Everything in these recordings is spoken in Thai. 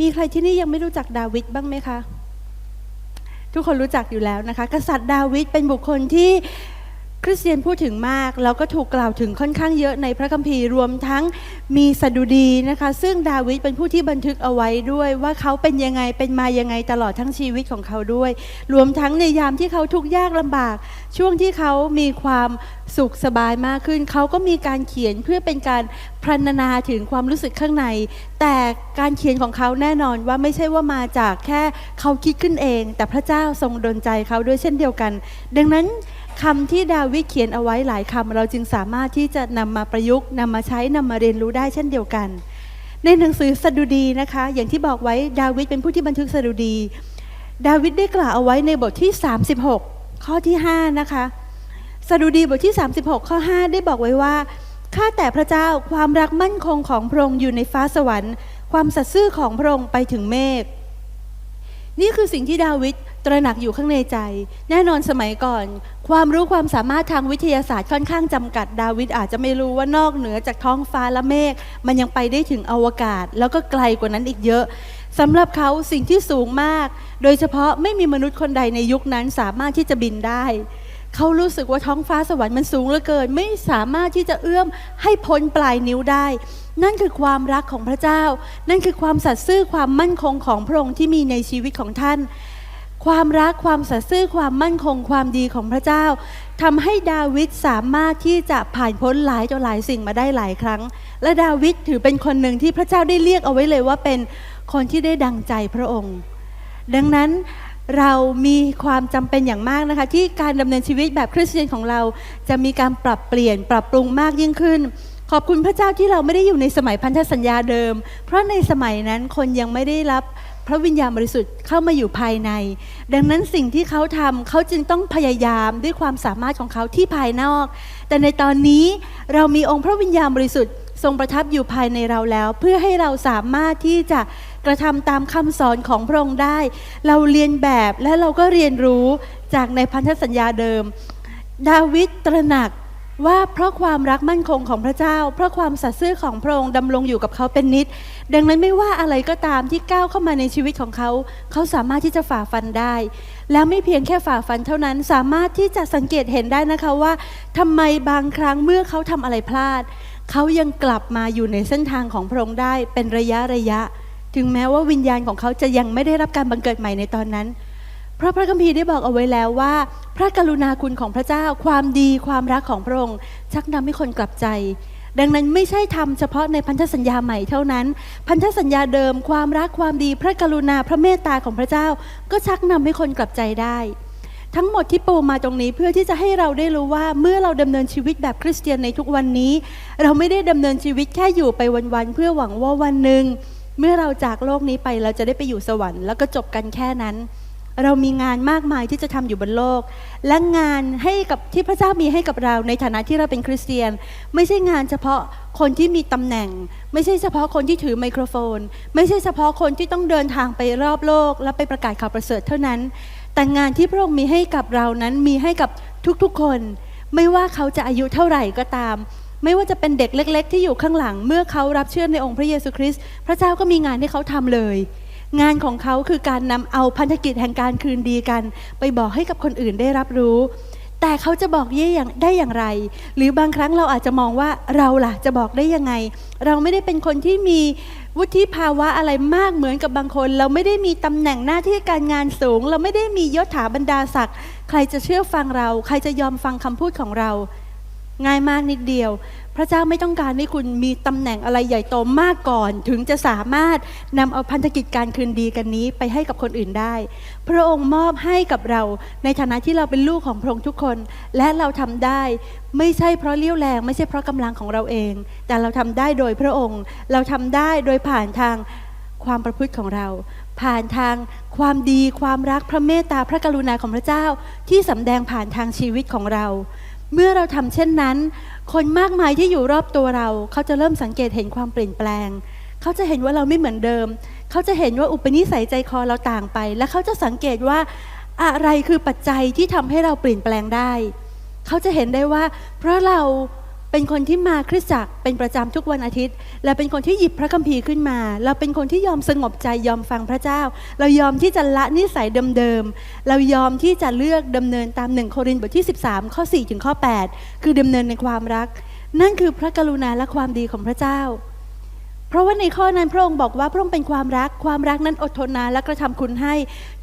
มีใครที่นี่ยังไม่รู้จักดาวิดบ้างไหมคะ ทุกคนรู้จักอยู่แล้วนะคะ กษัตริย์ดาวิดเป็นบุคคลที่ คริสเตียนพูดถึงมาก แล้วก็ถูกกล่าวถึงค่อนข้างเยอะในพระคัมภีร์รวมทั้งมีสดุดีนะคะ ซึ่งดาวิดเป็นผู้ที่บันทึกเอาไว้ด้วยว่าเขาเป็นยังไงเป็นมายังไงตลอดทั้งชีวิตของเขาด้วย รวมทั้งในยามที่เขาทุกข์ยากลำบาก ช่วงที่เขามีความสุขสบายมากขึ้น เขาก็มีการเขียนเพื่อเป็นการพรรณนาถึงความรู้สึกข้างใน แต่การเขียนของเขาแน่นอนว่าไม่ใช่ว่ามาจากแค่เขาคิดขึ้นเอง แต่พระเจ้าทรงดลใจเขาด้วยเช่นเดียวกัน ดังนั้น คำที่ดาวิดเขียนเอาไว้หลายคำเราจึงสามารถที่จะนำมาประยุกต์นำมาใช้นำมาเรียนรู้ได้เช่นเดียวกัน ในหนังสือสดุดีนะคะ อย่างที่บอกไว้ดาวิดเป็นผู้ที่บันทึกสดุดี ดาวิดได้กล่าวเอาไว้ในบทที่ 36 ข้อที่ 5 นะคะสดุดีบทที่ 36 ข้อ 5 ได้บอกไว้ว่าข้าแต่พระเจ้าความรักมั่นคงของพระองค์อยู่ในฟ้าสวรรค์ ความสัตย์ซื่อของพระองค์ไปถึงเมฆนี่คือสิ่งที่ดาวิดตระหนักอยู่ข้างในใจ แน่นอนสมัยก่อน ความรู้ความสามารถทางวิทยาศาสตร์ค่อนข้างจำกัดดาวิดอาจจะไม่รู้ว่านอกเหนือจากท้องฟ้าและเมฆมันยังไปได้ถึงอวกาศ แล้วก็ไกลกว่านั้นอีกเยอะสำหรับเขาสิ่งที่สูงมาก โดยเฉพาะไม่มีมนุษย์คนใดในยุคนั้นสามารถที่จะบินได้ เขารู้สึกว่าท้องฟ้าสวรรค์มันสูงเหลือเกิน ไม่สามารถที่จะเอื้อมให้พ้นปลายนิ้วได้ นั่นคือความรักของพระเจ้า นั่นคือความสัตย์ซื่อความมั่นคงของพระองค์ที่มีในชีวิตของท่าน ความรักความสัตย์ซื่อความมั่นคงความดีของพระเจ้าทำให้ดาวิดสามารถที่จะผ่านพ้นหลายต่อหลายสิ่งมาได้หลายครั้ง และดาวิดถือเป็นคนหนึ่งที่พระเจ้าได้เรียกเอาไว้เลยว่าเป็นคนที่ได้ดังใจพระองค์ ดังนั้นเรามีความจำเป็นอย่างมากนะคะ ที่การดำเนินชีวิตแบบคริสเตียนของเราจะมีการปรับเปลี่ยนปรับปรุงมากยิ่งขึ้น ขอบคุณพระเจ้าที่เราไม่ได้อยู่ในสมัยพันธสัญญาเดิม เพราะในสมัยนั้นคนยังไม่ได้รับ พระวิญญาณบริสุทธิ์เข้ามาอยู่ภายใน ดังนั้นสิ่งที่เขาทำเขาจึงต้องพยายามด้วยความสามารถของเขาที่ภายนอก แต่ในตอนนี้เรามีองค์พระวิญญาณบริสุทธิ์ทรงประทับอยู่ภายในเราแล้ว เพื่อให้เราสามารถที่จะกระทำตามคำสอนของพระองค์ได้ เราเรียนแบบและเราก็เรียนรู้จากในพันธสัญญาเดิม ดาวิดตระหนัก ว่าเพราะความรักมั่นคงของพระเจ้า เพราะความสัตย์ซื่อของพระองค์ดำรงอยู่กับเขาเป็นนิด ดังนั้นไม่ว่าอะไรก็ตามที่ก้าวเข้ามาในชีวิตของเขา เขาสามารถที่จะฝ่าฟันได้ แล้วไม่เพียงแค่ฝ่าฟันเท่านั้นสามารถที่จะสังเกตเห็นได้นะคะว่าทำไมบางครั้งเมื่อเขาทำอะไรพลาด เขายังกลับมาอยู่ในเส้นทางของพระองค์ได้เป็นระยะระยะ ถึงแม้ว่าวิญญาณของเขาจะยังไม่ได้รับการบังเกิดใหม่ในตอนนั้น พราะพระคัมภีร์ได้บอกเอาไว้แล้วว่า พระกรุณาคุณของพระเจ้าความดีความรักของพระองค์ ชักนำให้คนกลับใจ ดังนั้นไม่ใช่ทำเฉพาะในพันธสัญญาใหม่เท่านั้น พันธสัญญาเดิม ความรักความดีพระกรุณาพระเมตตาของพระเจ้า ก็ชักนำให้คนกลับใจได้ ทั้งหมดที่ปูมาตรงนี้เพื่อที่จะให้เราได้รู้ว่าเมื่อเราดำเนินชีวิตแบบคริสเตียนในทุกวันนี้ เราไม่ได้ดำเนินชีวิตแค่อยู่ไปวันๆเพื่อหวังว่าวันหนึ่งเมื่อเราจากโลกนี้ไปเราจะได้ไปอยู่สวรรค์แล้วก็จบกันแค่นั้น เรามีงานมากมายที่จะทำอยู่บนโลก และงานให้กับที่พระเจ้ามีให้กับเราในฐานะที่เราเป็นคริสเตียน ไม่ใช่งานเฉพาะคนที่มีตำแหน่ง ไม่ใช่เฉพาะคนที่ถือไมโครโฟน ไม่ใช่เฉพาะคนที่ต้องเดินทางไปรอบโลก และไปประกาศข่าวประเสริฐเท่านั้น แต่งานที่พระองค์มีให้กับเรานั้นมีให้กับทุกๆคน ไม่ว่าเขาจะอายุเท่าไหร่ก็ตามไม่ว่าจะเป็นเด็กเล็ก ๆ ที่อยู่ข้างหลัง เมื่อเขารับเชื่อในองค์พระเยซูคริสต์พระเจ้าก็มีงานให้เขาทำเลย งานของเขาคือการนำเอาพันธกิจแห่งการคืนดีกัน ไปบอกให้กับคนอื่นได้รับรู้ แต่เขาจะบอกเย่อย่างได้อย่างไร หรือบางครั้งเราอาจจะมองว่าเราล่ะจะบอกได้ยังไง เราไม่ได้เป็นคนที่มีวุฒิภาวะอะไรมากเหมือนกับบางคน เราไม่ได้มีตำแหน่งหน้าที่การงานสูง เราไม่ได้มียศถาบรรดาศักดิ์ใครจะเชื่อฟังเรา ใครจะยอมฟังคำพูดของเรา ง่ายมากนิดเดียว พระเจ้าไม่ต้องการให้คุณมีตำแหน่งอะไรใหญ่โตมากก่อน ถึงจะสามารถนำเอาพันธกิจการคืนดีกันนี้ไปให้กับคนอื่นได้ พระองค์มอบให้กับเราในฐานะที่เราเป็นลูกของพระองค์ทุกคน และเราทำได้ ไม่ใช่เพราะเลี้ยวแรง ไม่ใช่เพราะกำลังของเราเอง แต่เราทำได้โดยพระองค์ เราทำได้โดยผ่านทางความประพฤติของเรา ผ่านทางความดีความรักพระเมตตาพระกรุณาของพระเจ้าที่สำแดงผ่านทางชีวิตของเรา เมื่อเราทำเช่นนั้น คนมากมายที่อยู่รอบตัวเรา เขาจะเริ่มสังเกตเห็นความเปลี่ยนแปลง เขาจะเห็นว่าเราไม่เหมือนเดิม เขาจะเห็นว่าอุปนิสัยใจคอเราต่างไป และเขาจะสังเกตว่าอะไรคือปัจจัยที่ทำให้เราเปลี่ยนแปลงได้ เขาจะเห็นได้ว่า เพราะเรา เป็นคนที่มาคริสตจักรเป็นประจำทุกวันอาทิตย์ และเป็นคนที่หยิบพระคัมภีร์ขึ้นมา เราเป็นคนที่ยอมสงบใจยอมฟังพระเจ้า เรายอมที่จะละนิสัยเดิมๆ เรายอมที่จะเลือกดำเนินตามหนึ่งโครินธ์บทที่ 13 ข้อ 4 ถึงข้อ 8 คือดำเนินในความรัก นั่นคือพระกรุณาและความดีของพระเจ้า เพราะว่าในข้อนั้นพระองค์บอกว่าพระองค์เป็นความรัก ความรักนั้นอดทนนานและกระทำคุณให้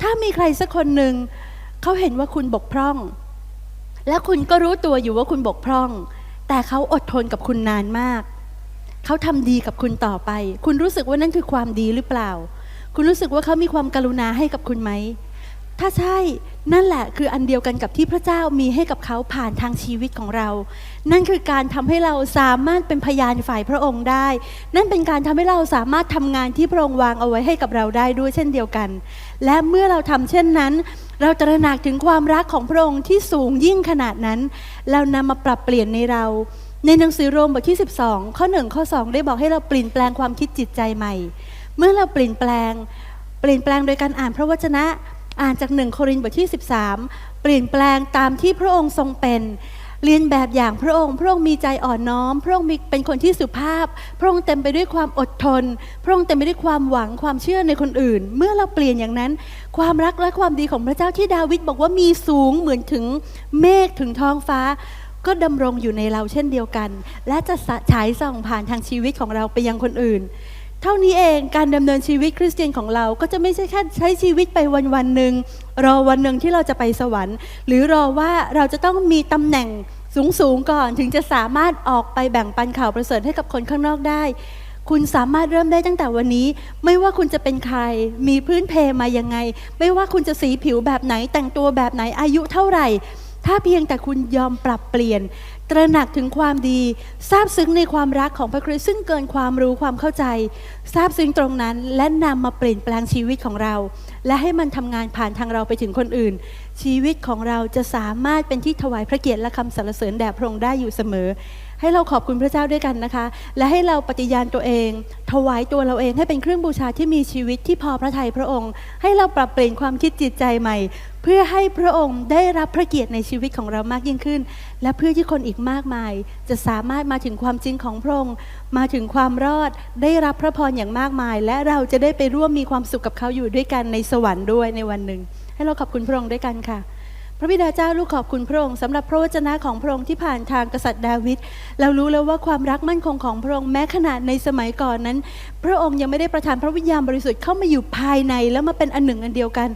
ถ้ามีใครสักคนหนึ่งเขาเห็นว่าคุณบกพร่อง และคุณก็รู้ตัวอยู่ว่าคุณบกพร่อง แต่เขาอดทนกับคุณนานมาก เขาทำดีกับคุณต่อไป คุณรู้สึกว่านั่นคือความดีหรือเปล่า คุณรู้สึกว่าเขามีความกรุณาให้กับคุณไหม ถ้าใช่นั่นแหละคืออันเดียวกันกับที่พระเจ้ามีให้กับเขาผ่านทางชีวิตของเรา นั่นคือการทำให้เราสามารถเป็นพยานฝ่ายพระองค์ได้ นั่นเป็นการทำให้เราสามารถทำงานที่พระองค์วางเอาไว้ให้กับเราได้ด้วยเช่นเดียวกัน และเมื่อเราทำเช่นนั้น เราตระหนักถึงความรักของพระองค์ที่สูงยิ่งขนาดนั้น เรานำมาปรับเปลี่ยนในเรา ในหนังสือโรมบทที่ 12 ข้อ 1 ข้อ 2 ได้บอกให้เราเปลี่ยนแปลงความคิดจิตใจใหม่ เมื่อเราเปลี่ยนแปลง เปลี่ยนแปลงโดยการอ่านพระวจนะ อ่านจากหนึ่งโครินธ์บทที่ 13 เปลี่ยนแปลงตามที่พระองค์ทรงเป็น เรียนแบบอย่างพระองค์ พระองค์มีใจอ่อนน้อม พระองค์มีเป็นคนที่สุภาพ พระองค์เต็มไปด้วยความอดทน พระองค์เต็มไปด้วยความหวังความเชื่อในคนอื่น เมื่อเราเปลี่ยนอย่างนั้น ความรักและความดีของพระเจ้าที่ดาวิดบอกว่ามีสูงเหมือนถึงเมฆถึงท้องฟ้า ก็ดำรงอยู่ในเราเช่นเดียวกัน และจะฉายส่องผ่านทางชีวิตของเราไปยังคนอื่นเท่านี้เองการดำเนินชีวิตคริสเตียนของเราก็จะไม่ใช่แค่ใช้ชีวิตไปวันวันหนึ่งรอวันหนึ่งที่เราจะไปสวรรค์ หรือรอว่าเราจะต้องมีตำแหน่ง สูงสูงๆก่อนถึงจะสามารถออกไปแบ่งปันข่าวประเสริฐให้กับคนข้างนอกได้ คุณสามารถเริ่มได้ตั้งแต่วันนี้ ไม่ว่าคุณจะเป็นใคร มีพื้นเพมายังไง ไม่ว่าคุณจะสีผิวแบบไหนแต่งตัวแบบไหนอายุเท่าไหร่ ถ้าเพียงแต่คุณยอมปรับเปลี่ยน ตระหนักถึงความดีซาบซึ้งในความรักของพระคริสต์ซึ่งเกินความรู้ความเข้าใจซาบซึ้งตรงนั้นและนำมาเปลี่ยนแปลงชีวิตของเรา และให้มันทำงานผ่านทางเราไปถึงคนอื่น ชีวิตของเราจะสามารถเป็นที่ถวายพระเกียรติและคำสรรเสริญแด่พระองค์ได้อยู่เสมอ ให้เราขอบคุณพระเจ้าด้วยกันนะคะ และให้เราปฏิญาณตัวเอง ถวายตัวเราเองให้เป็นเครื่องบูชาที่มีชีวิตที่พอพระทัยพระองค์ ให้เราปรับเปลี่ยนความคิดจิตใจใหม่ เพื่อให้พระองค์ได้รับพระเกียรติในชีวิตของเรามากยิ่งขึ้น และเพื่อที่คนอีกมากมาย จะสามารถมาถึงความจริงของพระองค์มาถึงความรอดได้รับพระพรอย่างมากมาย และเราจะได้ไปร่วมมีความสุขกับเขาอยู่ด้วยกันในสวรรค์ด้วยในวันหนึ่ง ให้เราขอบคุณพระองค์ด้วยกันค่ะ ระบิดาเจ้าลูกขอบคุณพระองค์สำหรับพระวจนะของพระองค์ที่ผ่านทางกษัตริย์ดาวิดเรารู้แล้วว่าความรักมั่นคงของพระองค์แม้ขนาดในสมัยก่อนนั้น พระองค์ยังไม่ได้ประทานพระวิญญาณบริสุทธิ์เข้ามาอยู่ภายในแล้วมาเป็นอันหนึ่งอันเดียวกัน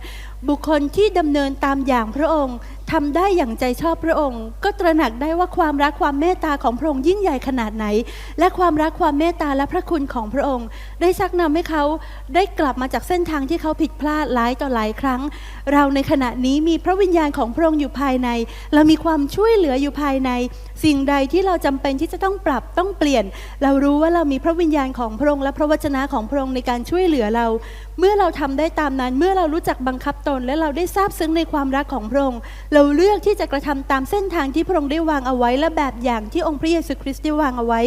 บุคคลที่ดำเนินตามอย่างพระองค์ทำได้อย่างใจชอบพระองค์ ก็ตระหนักได้ว่าความรักความเมตตาของพระองค์ยิ่งใหญ่ขนาดไหน และความรักความเมตตาและพระคุณของพระองค์ ได้ชักนำให้เขาได้กลับมาจากเส้นทางที่เขาผิดพลาดหลายต่อหลายครั้ง เราในขณะนี้มีพระวิญญาณของพระองค์อยู่ภายใน เรามีความช่วยเหลืออยู่ภายใน สิ่งใดที่เราจำเป็นที่จะต้องปรับต้องเปลี่ยน เรารู้ว่าเรามีพระวิญญาณของพระองค์และพระวจนะของพระองค์ในการช่วยเหลือเรา เมื่อเราทำได้ตามนั้นเมื่อเรารู้จักบังคับตนและเราได้ทราบซึ้งในความรักของพระองค์ เราเลือกที่จะกระทำตามเส้นทางที่พระองค์ได้วางเอาไว้ และแบบอย่างที่องค์พระเยซูคริสต์ได้วางเอาไว้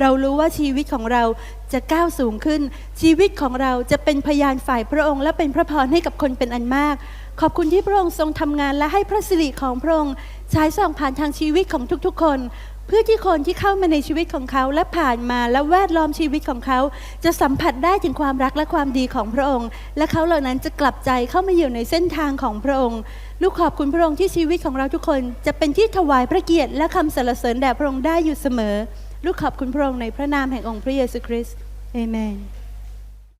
เรารู้ว่าชีวิตของเราจะก้าวสูงขึ้น ชีวิตของเราจะเป็นพยานฝ่ายพระองค์ และเป็นพระพรให้กับคนเป็นอันมาก ขอบคุณที่พระองค์ทรงทำงานและให้พระสิริของพระองค์ฉายส่องผ่านทางชีวิตของทุกๆ คน เพื่อที่คนที่เข้ามาในชีวิตของเขาและผ่านมาและแวดล้อมชีวิตของเขา จะสัมผัสได้ถึงความรักและความดีของพระองค์ และเขาเหล่านั้นจะกลับใจเข้ามาอยู่ในเส้นทางของพระองค์ ลูกขอบคุณพระองค์ที่ชีวิตของเราทุกคน จะเป็นที่ถวายพระเกียรติและคำสรรเสริญแด่พระองค์ได้อยู่เสมอ ลูกขอบคุณพระองค์ในพระนามแห่งองค์พระเยซูคริสต์เอเมน